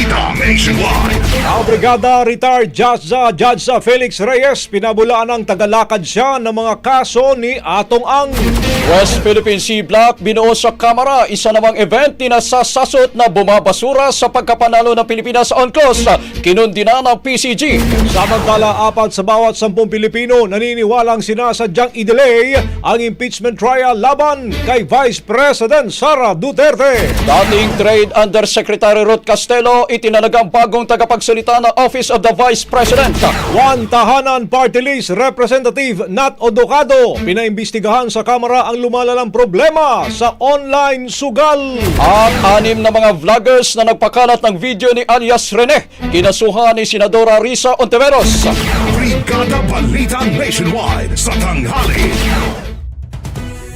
Balita Nationwide. Ang Brigada Retired Judge, Judge Felix Reyes pinabulaan ng tagalakad siya ng mga kaso ni Atong Ang. West Philippine Sea Block binuo sa Kamara isa namang event ni nasasasot na bumabasura sa pagkapanalo ng Pilipinas sa UNCLOS kinundina ng PCG. Samantala, apat sa bawat sampung Pilipino naniniwalang sinasadyang i-delay ang impeachment trial laban kay Vice President Sara Duterte. Dating Trade Undersecretary Ruth Castelo itinalagang bagong tagapagsalita ng Office of the Vice President. One Tahanan Party List Representative Nat Odocado pinaimbestigahan sa Kamara ang lumalalang problema sa online sugal. At anim na mga vloggers na nagpakalat ng video ni alias Rene kinasuhan ni Senadora Risa Ontiveros. Brigada Balita Nationwide. Sa tanghali.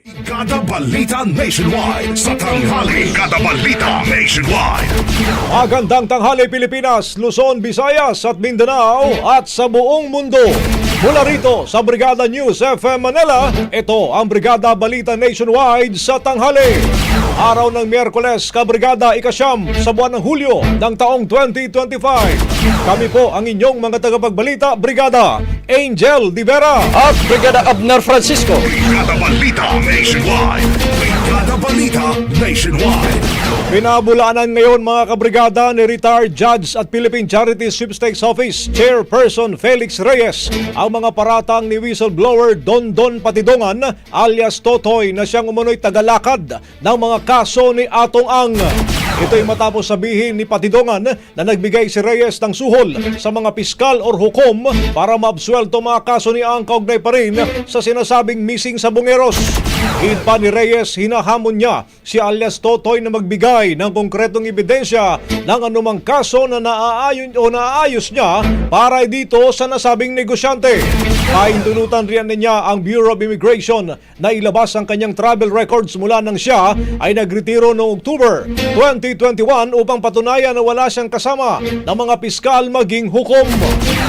Brigada Balita Nationwide. Sa tanghali. Brigada Balita Nationwide. Magandang tanghali Pilipinas, Luzon, Visayas at Mindanao at sa buong mundo. Mula rito sa Brigada News FM Manila, ito ang Brigada Balita Nationwide sa tanghali. Araw ng Miyerkules, Kabrigada Ikasyam sa buwan ng Hulyo ng taong 2025. Kami po ang inyong mga tagapagbalita, Brigada Angel Divera. At Brigada Abner Francisco. Brigada Balita Nationwide. Brigada Balita Nationwide. Pinabulaanan ngayon mga kabrigada ni retired judge at Philippine Charity Sweepstakes Office Chairperson Felix Reyes ang mga paratang ni whistleblower Don Don Patidongan alias Totoy na siyang umunoy tagalakad ng mga kaso ni Atong Ang. Ito ay matapos sabihin ni Patidongan na nagbigay si Reyes ng suhol sa mga piskal or hukom para maabsuelto mga kaso ni ang kaugnay pa rin sa sinasabing missing sa Bungeros. Hid ni Reyes, hinahamon niya si alias Totoy na magbigay ng konkretong ebidensya ng anumang kaso na naaayon o naaayos niya para dito sa nasabing negosyante. Paintulutan riyan niya ang Bureau of Immigration na ilabas ang kanyang travel records mula nang siya ay nagretiro noong October 2021 upang patunayan na wala siyang kasama ng mga piskal maging hukom.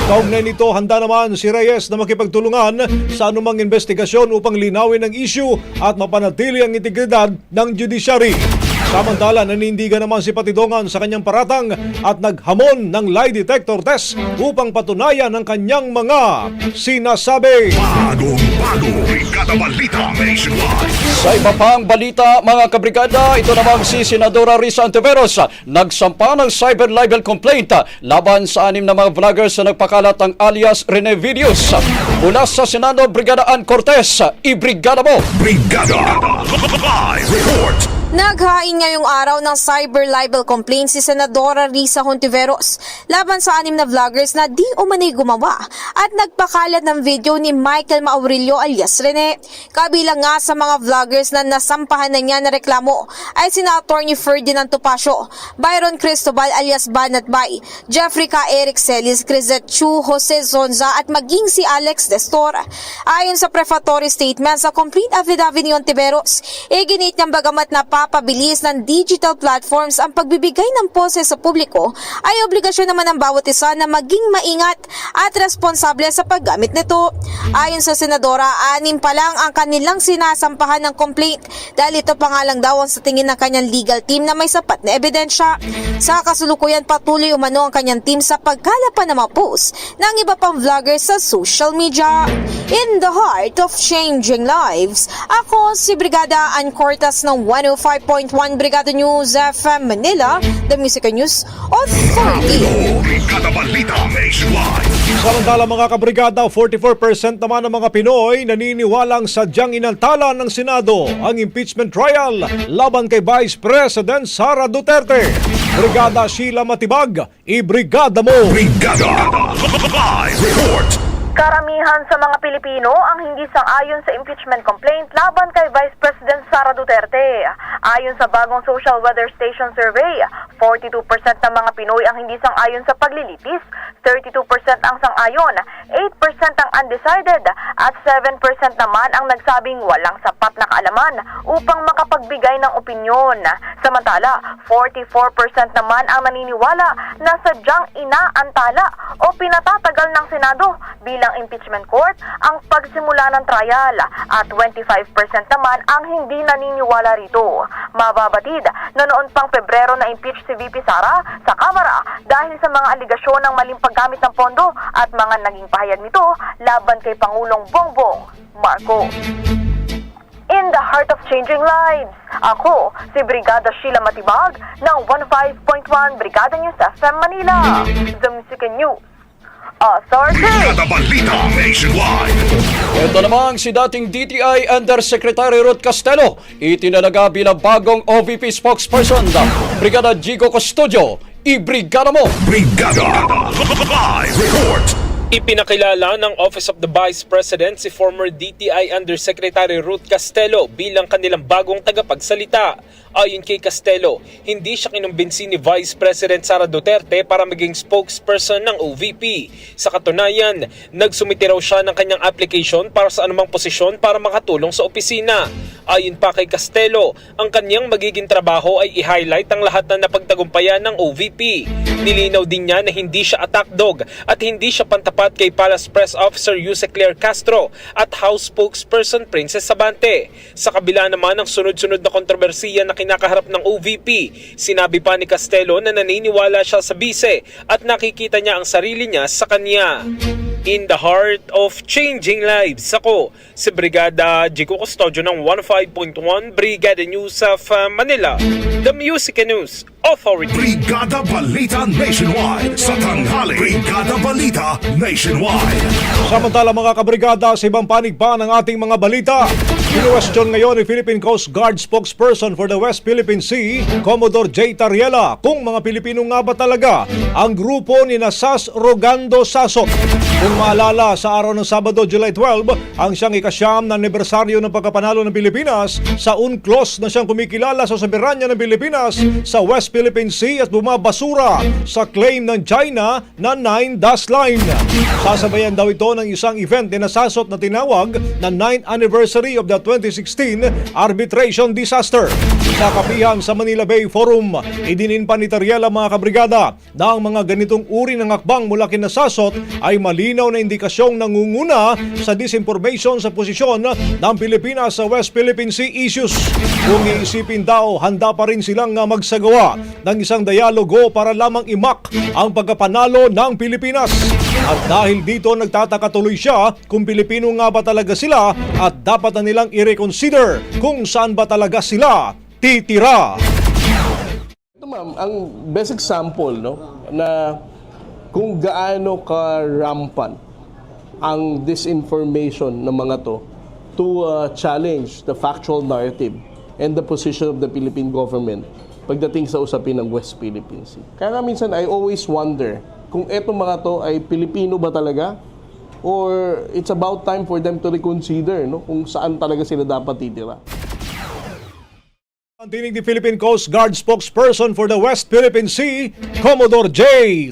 Kaugnay nito, handa naman si Reyes na makipagtulungan sa anumang investigasyon upang linawin ang issue at mapanatili ang integridad ng judiciary. Samantala, nanindigan naman si Patidongan sa kanyang paratang at naghamon ng lie detector test upang patunayan ang kanyang mga sinasabi. Bagong bago, Brigada Balita Nationwide. Sa iba pang balita, mga kabrigada, ito namang si Senadora Risa Antiveros nagsampa ng cyber libel complaint laban sa anim na mga vloggers na nagpakalat ng alias Rene Videos. Mula sa Senado, Brigada Ann Cortez, ibrigada mo! Brigada Live Report. Naghain ngayong araw ng cyber libel complaint si Senadora Risa Hontiveros laban sa anim na vloggers na di umani gumawa at nagpakalat ng video ni Michael Maurilio alias Rene. Kabilang nga sa mga vloggers na nasampahan na niya na reklamo ay sina Atty. Ferdinand Topacio, Byron Cristobal alias Banat Bay, Jeffrey K. Eric Celis, Crisette Chu, Jose Zonza at maging si Alex Destor. Ayon sa prefatory statement sa complete affidavit ni Hontiveros, iginit niyang bagamat napapabilis ng digital platforms ang pagbibigay ng poses sa publiko, ay obligasyon naman ng bawat isa na maging maingat at responsable sa paggamit nito. Ayon sa senadora, anim pa lang ang kanilang sinasampahan ng complaint dahil ito pa nga lang daw ang sa tingin ng kanyang legal team na may sapat na ebidensya. Sa kasulukuyan patuloy umano ang kanyang team sa pagkalapan ng mga post ng iba pang vloggers sa social media. In the heart of changing lives, ako si Brigada Ann Cortas ng 105.1 Brigada News FM Manila, the Music News Authority. Brigada Balita Nationwide. Samantala mga kabrigada, 44% naman ng mga Pinoy naniniwalang sadyang inantala ng Senado ang impeachment trial laban kay Vice President Sara Duterte. Brigada Sheila Matibag, ibrigada mo! Brigada Live Report. Karamihan sa mga Pilipino ang hindi sang-ayon sa impeachment complaint laban kay Vice President Sara Duterte. Ayon sa bagong Social Weather Station survey, 42% ng mga Pinoy ang hindi sang-ayon sa paglilitis, 32% ang sang-ayon, 8% ang undecided, at 7% naman ang nagsabing walang sapat na kaalaman upang makapagbigay ng opinyon. Samantala, 44% naman ang naniniwala na sadyang inaantala o pinatatagal ng Senado bilang impeachment court ang pagsimula ng trial at 25% naman ang hindi naniniwala rito. Mababatid na noon pang Pebrero na impeach si VP Sara sa Kamara dahil sa mga aligasyon ng maling paggamit ng pondo at mga naging pahayag nito laban kay Pangulong Bongbong Marcos. In the heart of changing lives, ako si Brigada Sheila Matibag ng 15.1 Brigada News FM Manila, The Music News Authority. Brigada Balita Nationwide. Ito namang si dating DTI Undersecretary Ruth Castelo, itinalaga bilang bagong OVP spokesperson. Brigada Jigo Custodio, ibrigada mo! Brigada Live Report. Ipinakilala ng Office of the Vice President si former DTI Undersecretary Ruth Castelo bilang kanilang bagong tagapagsalita. Ayon kay Castelo, hindi siya kinumbinsi ni Vice President Sara Duterte para maging spokesperson ng OVP. Sa katunayan, nagsumiti raw siya ng kanyang application para sa anumang posisyon para makatulong sa opisina. Ayon pa kay Castelo, ang kanyang magiging trabaho ay i-highlight ang lahat na napagtagumpayan ng OVP. Nilinaw din niya na hindi siya attack dog at hindi siya pantapat kay Palace Press Officer Yuse Claire Castro at House Spokesperson Princess Sabante. Sa kabila naman ng sunod-sunod na kontrobersiya na kinakaharap ng OVP, sinabi pa ni Castelo na naniniwala siya sa bise at nakikita niya ang sarili niya sa kanya. In the heart of changing lives, ako si Brigada Jigo Custodio ng 15.1 Brigada News of Manila, The Music and News Authority. Brigada Balita Nationwide. Sa tanghali. Brigada Balita Nationwide. Samantala mga kabrigada sa ibang panig pa ng ating mga balita, Kinwestiyon ngayon ni Philippine Coast Guard spokesperson for the West Philippine Sea, Commodore J. Tariela, kung mga Pilipino nga ba talaga ang grupo ni Nasas Rogando Sasot. Kung maalala, sa araw ng Sabado, July 12, ang siyang ikasyam na anibersaryo ng pagkapanalo ng Pilipinas sa UNCLOS na siyang kumikilala sa soberanya ng Pilipinas sa West Philippine Sea at bumabasura sa claim ng China na Nine Dash Line. Sasabayan daw ito ng isang event ni Nasasot na tinawag na 9th anniversary of the 2016 arbitration disaster. Sa kapihan sa Manila Bay Forum, idinin pa ni Tariela mga kabrigada na ang mga ganitong uri ng akbang mula kina Sasot ay malinaw na indikasyong nangunguna sa disinformation sa posisyon ng Pilipinas sa West Philippine Sea issues. Kung iisipin daw, handa pa rin silang magsagawa ng isang dialogo para lamang imak ang pagkapanalo ng Pilipinas. At dahil dito nagtataka tuloy siya kung Pilipino nga ba talaga sila at dapat na nilang i-reconsider kung saan ba talaga sila titira. Ito ma'am, ang best example no na kung gaano ka rampant ang disinformation ng mga to to uh, challenge the factual narrative and the position of the Philippine government pagdating sa usapin ng West Philippine Sea. Kaya minsan I always wonder kung etong mga to ay Pilipino ba talaga or it's about time for them to reconsider no kung saan talaga sila dapat titira. Ang tinig ni Philippine Coast Guard spokesperson for the West Philippine Sea, Commodore J.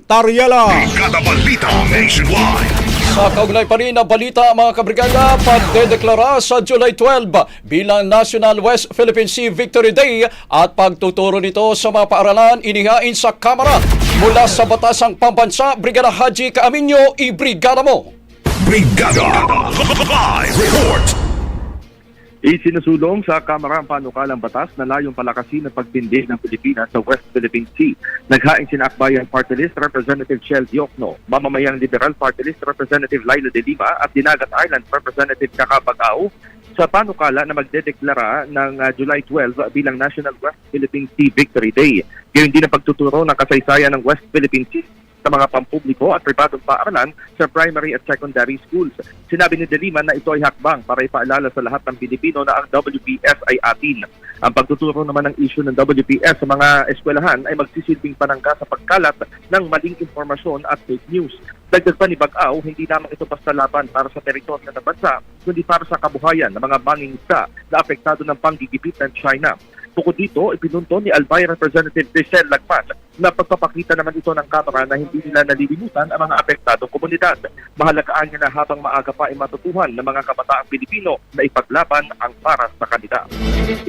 Tariela. Brigada Balita Nationwide. Sa kaugnay pa rin na balita mga kabrigada, pagdedeklara sa July 12 bilang National West Philippine Sea Victory Day at pagtuturo nito sa mga paaralan inihain sa Kamara. Mula sa Batasang Pambansa, Brigada Haji Kaaminyo, i-brigada mo! Brigada Live Report. Isinusulong sa Kamara ang panukalang batas na layong palakasin ang pagtindi ng Pilipinas sa West Philippine Sea. Naghaing sina Akbayan Party List Representative Chel Diokno, Mamamayang Liberal Party List Representative Laila de Lima at Dinagat Island Representative Kakabagao sa panukala na magdedeklara ng uh, July 12 bilang National West Philippine Sea Victory Day. Gayon din ang pagtuturo ng kasaysayan ng West Philippine Sea sa mga pampubliko at pribadong paaralan sa primary at secondary schools. Sinabi ni De Lima na ito ay hakbang para ipaalala sa lahat ng Pilipino na ang WPS ay atin. Ang pagtuturo naman ng issue ng WPS sa mga eskwelahan ay magsisilbing panangka sa pagkalat ng maling impormasyon at fake news. Dagdag pa ni Bagaw, hindi lamang ito basta laban para sa teritoryo ng bansa, kundi para sa kabuhayan ng mga banging isda na apektado ng panggigipit ng China. Bukod dito, ipinunto ni Albay Representative Michelle Lagman na pagpapakita naman ito ng Kamara na hindi nila nalilimutan ang mga apektadong komunidad. Mahalagaan niya na habang maaga pa ay matutuhan ng mga kabataang Pilipino na ipaglaban ang para sa kanila.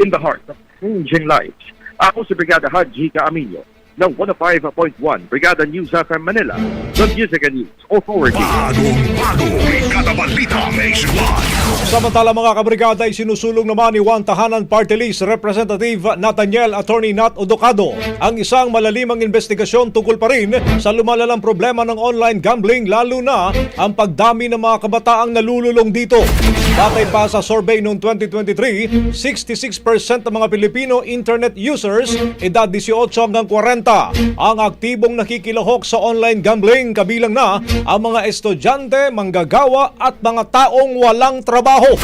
In the heart of changing lives, ako si Brigada Haji Kaaminyo ng 105.1 Brigada News FM Manila, the Music and News Authority. Bagong bago. Brigada Balita Nationwide. Samantala mga kabrigada ay sinusulong naman ni Juan Tahanan Party List Representative Nathaniel Attorney Nat Odocado ang isang malalimang investigasyon tungkol pa rin sa lumalalang problema ng online gambling lalo na ang pagdami ng mga kabataang nalululong dito. Batay pa sa survey noong 2023, 66% ng mga Pilipino internet users edad 18 hanggang 40 ang aktibong nakikilahok sa online gambling kabilang na ang mga estudyante, manggagawa at mga taong walang trabaho.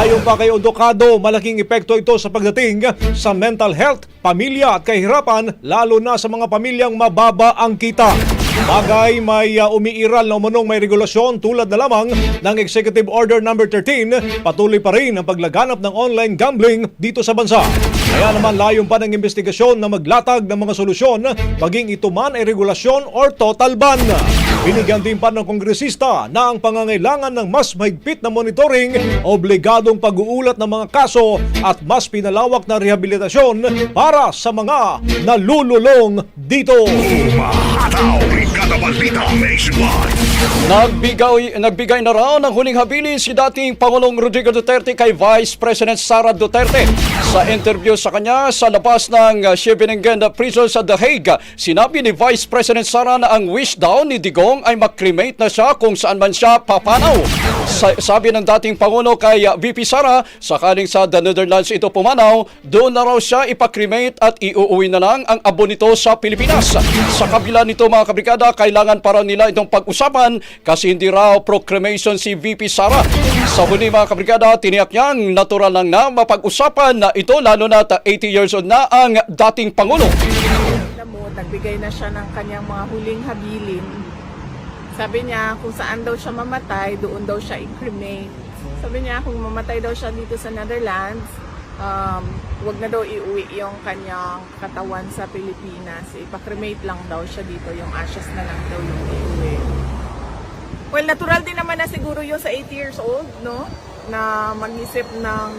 Ayon pa kay Odocado, malaking epekto ito sa pagdating sa mental health, pamilya at kahirapan lalo na sa mga pamilyang mababa ang kita. Bagay may uh, umiiral na umunong may regulasyon tulad na lamang ng Executive Order No. 13, patuloy pa rin ang paglaganap ng online gambling dito sa bansa. Kaya naman layon pa ng investigasyon na maglatag ng mga solusyon, maging ito man ay regulasyon or total ban. Binigyan din pa ng kongresista na ang pangangailangan ng mas mahigpit na monitoring, obligadong pag-uulat ng mga kaso at mas pinalawak na rehabilitasyon para sa mga nalululong dito. Umahataw. Brigada Balita. Nagbigay, nagbigay na raw ng huling habilin si dating Pangulong Rodrigo Duterte kay Vice President Sara Duterte. Sa interview sa kanya sa labas ng uh, Scheveningen Prison sa The Hague, sinabi ni Vice President Sara na ang wish daw ni Digong ay mag-cremate na siya kung saan man siya papanaw. Sa- sabi ng dating Pangulo kay uh, VP Sara, sakaling sa The Netherlands ito pumanaw, doon na raw siya ipakremate at iuuwi na lang ang abo nito sa Pilipinas. Sa kabila nito mga kabrigada, kailangan para nila nila itong pag-usapan kasi hindi raw proclamation si VP Sara. Sa huli mga kabrigada, tiniyak niyang natural lang na mapag-usapan na ito lalo na 80 years old na ang dating Pangulo. Alam nagbigay na siya ng kanyang mga huling habilin. Sabi niya, kung saan daw siya mamatay, doon daw siya i-cremate. Sabi niya, kung mamatay daw siya dito sa Netherlands, um, wag na daw iuwi yung kanyang katawan sa Pilipinas. Ipa-cremate lang daw siya dito, yung ashes na lang daw yung iuwi. Well, natural din naman na siguro yung sa 80 years old, no? Na mag-isip ng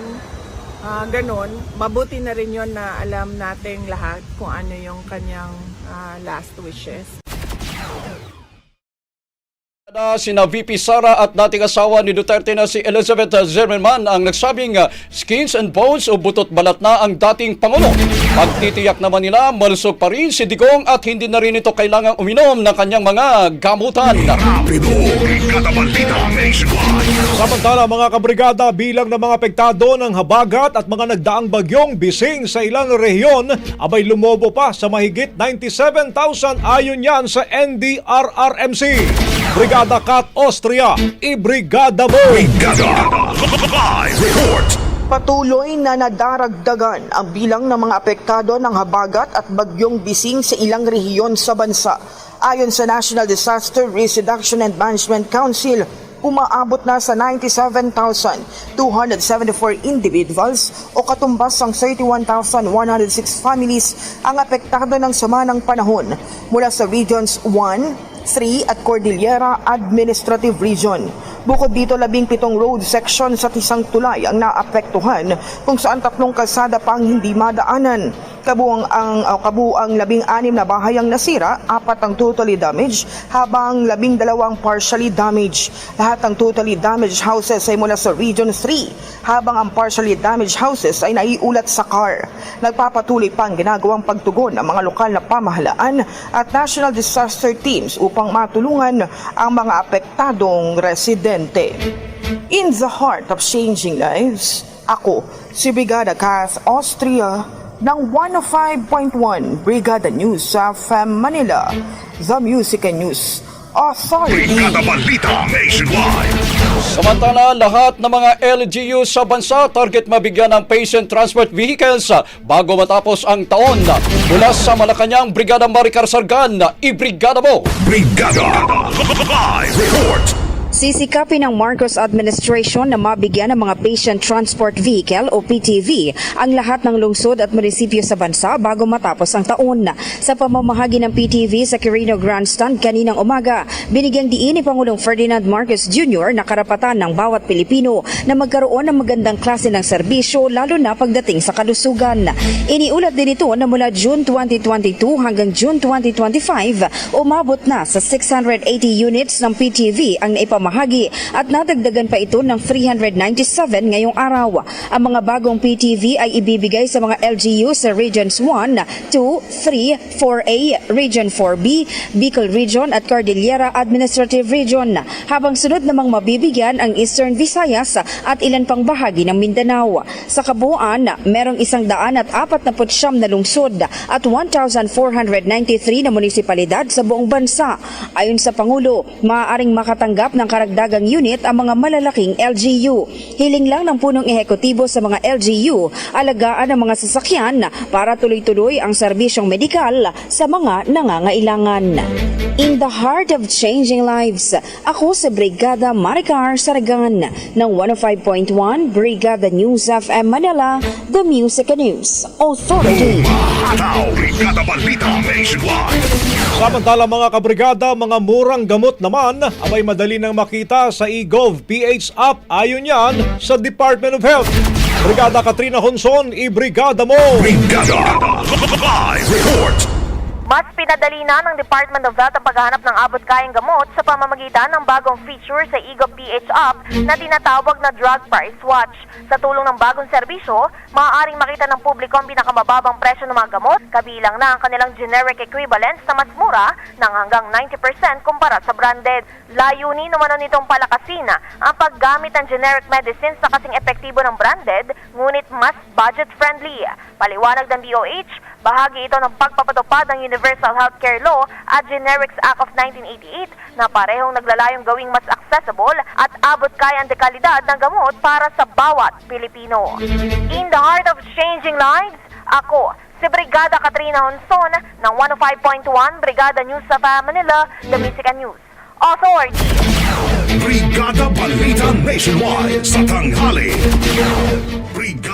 ah, ganon. Mabuti na rin yon na alam nating lahat kung ano yung kanyang ah, last wishes. Na sina VP Sara at dating asawa ni Duterte na si Elizabeth Zimmerman ang nagsabing uh, skins and bones o butot balat na ang dating Pangulo. Pagtitiyak naman nila malusog pa rin si Digong at hindi na rin ito kailangang uminom ng kanyang mga gamutan. Samantala mga kabrigada bilang ng mga apektado ng habagat at mga nagdaang bagyong bising sa ilang rehiyon abay lumobo pa sa mahigit 97,000 ayon yan sa NDRRMC. Brigada Kat Austria, ibrigada mo! Brigada Live Report. Patuloy na nadaragdagan ang bilang ng mga apektado ng habagat at bagyong bising sa ilang rehiyon sa bansa. Ayon sa National Disaster Risk Reduction and Management Council, umaabot na sa 97,274 individuals o katumbas ang 31,106 families ang apektado ng sama ng panahon mula sa Regions 1, 3 at Cordillera Administrative Region. Bukod dito, labing pitong road section sa tisang tulay ang naapektuhan kung saan tatlong kalsada pa ang hindi madaanan. Kabuang ang uh, kabuang labing anim na bahay ang nasira, apat ang totally damaged, habang labing dalawang partially damaged. Lahat ng totally damaged houses ay mula sa Region 3, habang ang partially damaged houses ay naiulat sa CAR. Nagpapatuloy pa ang ginagawang pagtugon ng mga lokal na pamahalaan at national disaster teams upang matulungan ang mga apektadong residente. In the heart of changing lives, ako, si Brigada Kath Austria ng 105.1 Brigada News sa FM Manila, The Music and News Authority. Brigada Balita Nationwide. Samantala, lahat ng mga LGU sa bansa target mabigyan ng patient transport vehicles bago matapos ang taon. Mula sa Malacanang, Brigada Maricar Sargan, ibrigada mo! Brigada Live Report. Sisikapin ng Marcos administration na mabigyan ng mga patient transport vehicle o PTV ang lahat ng lungsod at munisipyo sa bansa bago matapos ang taon. Sa pamamahagi ng PTV sa Quirino Grandstand kaninang umaga, binigyang diin ni Pangulong Ferdinand Marcos Jr. na karapatan ng bawat Pilipino na magkaroon ng magandang klase ng serbisyo lalo na pagdating sa kalusugan. Iniulat din ito na mula June 2022 hanggang June 2025, umabot na sa 680 units ng PTV ang naipamahagi at nadagdagan pa ito ng 397 ngayong araw. Ang mga bagong PTV ay ibibigay sa mga LGU sa Regions 1, 2, 3, 4A, Region 4B, Bicol Region at Cordillera Administrative Region. Habang sunod namang mabibigyan ang Eastern Visayas at ilan pang bahagi ng Mindanao. Sa kabuuan, merong isang daan at apat na putsyam na lungsod at 1,493 na munisipalidad sa buong bansa. Ayon sa Pangulo, maaaring makatanggap ng karagdagang unit ang mga malalaking LGU. Hiling lang ng punong ehekutibo sa mga LGU, alagaan ang mga sasakyan para tuloy-tuloy ang serbisyong medikal sa mga nangangailangan. In the heart of changing lives, ako si Brigada Maricar Saragan ng 105.1 Brigada News FM Manila, The Music and News Authority. Brigada Balita Nationwide. Samantala mga kabrigada, mga murang gamot naman abay madali nang makita sa eGov PH app ayon yan sa Department of Health. Brigada Katrina Honson, ibrigada mo! Brigada Live Report. Mas pinadali na ng Department of Health ang paghahanap ng abot-kayang gamot sa pamamagitan ng bagong feature sa EGO PH app na tinatawag na Drug Price Watch. Sa tulong ng bagong serbisyo, maaaring makita ng publiko ang pinakamababang presyo ng mga gamot, kabilang na ang kanilang generic equivalents na mas mura ng hanggang 90% kumpara sa branded. Layunin naman nitong palakasin ang paggamit ng generic medicines na kasing epektibo ng branded, ngunit mas budget-friendly. Paliwanag ng DOH, Bahagi ito ng pagpapatupad ng Universal Healthcare Law at Generics Act of 1988 na parehong naglalayong gawing mas accessible at abot kaya ang dekalidad ng gamot para sa bawat Pilipino. In the heart of changing lives, ako, si Brigada Katrina Honson ng 105.1 Brigada News sa Manila, The Music and News Authority. Brigada Balita Nationwide sa tanghali.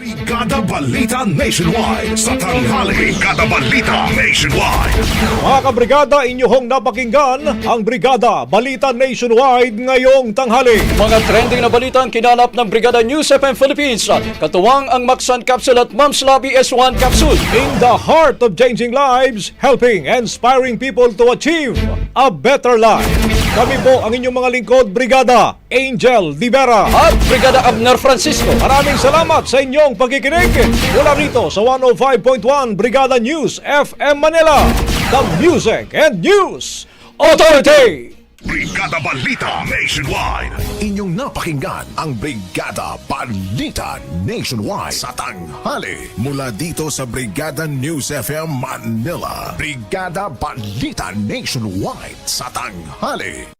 Brigada Balita Nationwide sa tanghali. Brigada Balita Nationwide. Mga kabrigada, inyong napakinggan ang Brigada Balita Nationwide ngayong tanghali. Mga trending na balita ang kinalap ng Brigada News FM Philippines. Katuwang ang Maxan Capsule at Mams Labi S1 Capsule. In the heart of changing lives, helping and inspiring people to achieve a better life. Kami po ang inyong mga lingkod, Brigada Angel Divera. At Brigada Abner Francisco. Maraming salamat sa inyong pagkikinig mula rito sa 105.1 Brigada News FM Manila, the Music and News Authority. Brigada Balita Nationwide. Inyong napakinggan ang Brigada Balita Nationwide sa tanghali mula dito sa Brigada News FM Manila. Brigada Balita Nationwide sa tanghali.